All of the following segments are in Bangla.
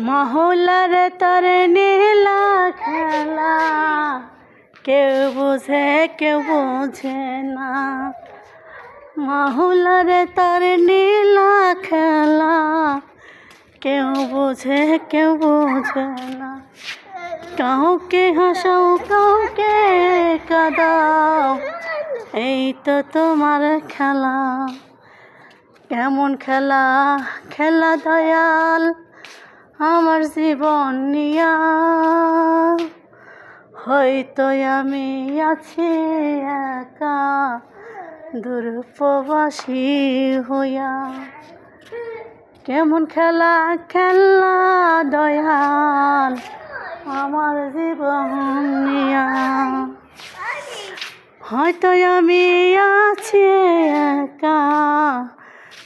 মহলার তার নীলা খেলা। কেউ বুঝে কেউ বুঝে না। মহলার তার নীলা খেলা। কেউ বুঝে কেউ বুঝে না। কাউকে হাসাও, কাউকে কাদাও, এই তো তোমার খেলা। কেমন খেলা? খেলা দয়াল। আমার জীবন নিয়া। হয়তো আমি আছি একা, দুর্পবাসী হইয়া। কেমন খেলা খেলা দয়াল আমার জীবন নিয়া। হয়তো আমি আছি একা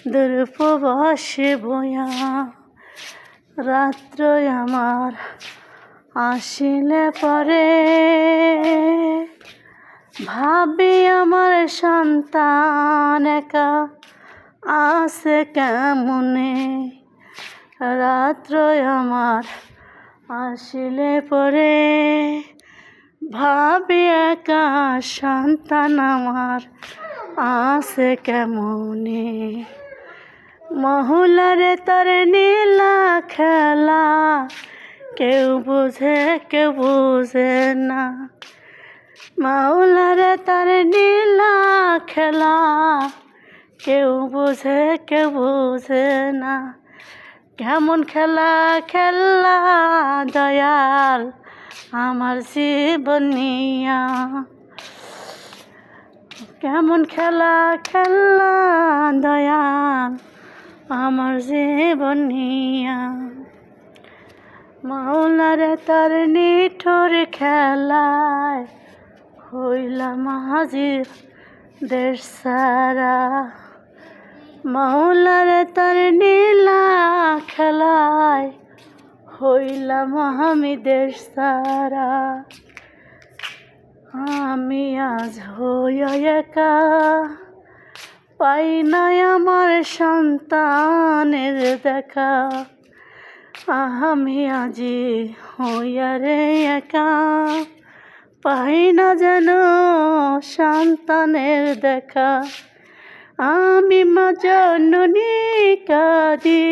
দূরপ্রবাসী বয়া রাত্র আমার আসিলে পরে। ভাবি আমার সন্তান একা আছে কেমনে? রাত্র আমার আসিলে পরে। ভাবি একা সন্তান আমার আছে কেমনে? মহুলারে তোর নীলা খেলা। কেউ বুঝে কেউ বুঝে না। মাওলারে তার নীলা খেলা। কেউ বুঝে কেউ বুঝে না। কেমন খেলা খেলা দয়াল আমার জীবন নিয়া। কেমন খেলা খেলা দয়াল আমার জীবন নিয়া। মাওলারে তার নিঠোর খেলায় হইলাম হাজির দেশ সারা। মাওলারে তার নীলা খেলায় হইলাম দেশ সারা। আমি আজ হইয়া একা। পাই নাই আমার সন্তানের দেখা। আমি আজি হইয়া রে একা। পাই না যেন সন্তানের দেখা। আমি মা জননী কাঁদি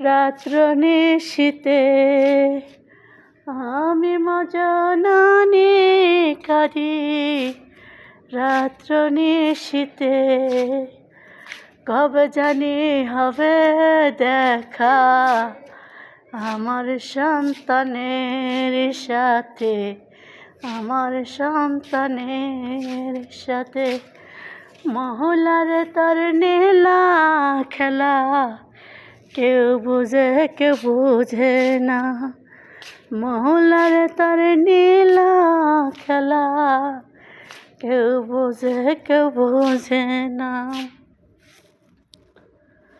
রাত্র আমি মা জননী কাঁদি রাত্র নিশীতে কবে জানি হবে দেখা। আমার সন্তানের সাথে, আমার সন্তানের সাথে মহলার তার নীলা খেলা। কেউ বুঝে কেউ বুঝে না মহলার তার নীলা খেলা। কেউ বোঝে কেউ বোঝে না।